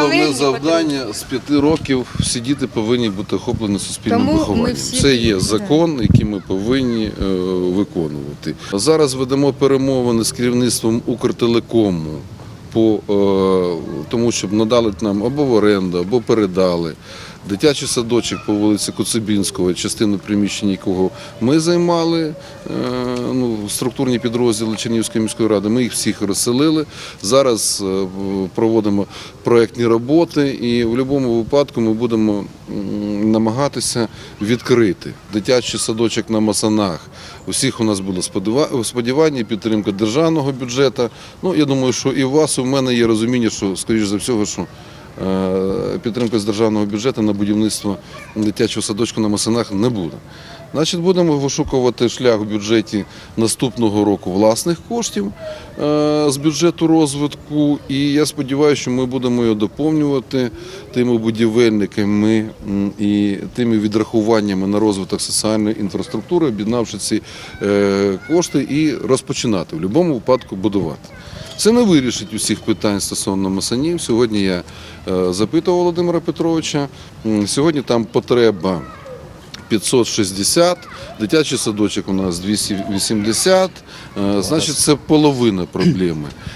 головне завдання з п'яти років всі діти повинні бути охоплені суспільним Тому вихованням. всі- Це є закон, який ми повинні е, виконувати. Зараз ведемо перемовини з керівництвом Укртелекому по е, тому, щоб надали нам або в оренду, або передали. Дитячий садочок по вулиці Коцебінського, частину приміщення якого ми займали, е, ну, структурні підрозділи Чернігівської міської ради. Ми їх всіх розселили. Зараз е, проводимо проектні роботи, і в будь-якому випадку ми будемо намагатися відкрити дитячий садочок на Масанах. Усіх у нас було сподіва- сподівання підтримка державного бюджету. Ну, я думаю, що і у вас, і в мене є розуміння, що, скоріш за всього, що е, підтримка з державного бюджету на будівництво дитячого садочку на Масанах не буде. Значить, будемо вишукувати шлях в бюджеті наступного року власних коштів е, з бюджету розвитку. І я сподіваюся, що ми будемо його доповнювати тими будівельниками і тими відрахуваннями на розвиток соціальної інфраструктури, об'єднавши ці е, кошти і розпочинати в будь-якому випадку будувати. Це не вирішить усіх питань стосовно масанів. Сьогодні я е, запитував Володимира Петровича. Сьогодні там потреба 560, дитячий садочок у нас 280, е, значить це половина проблеми.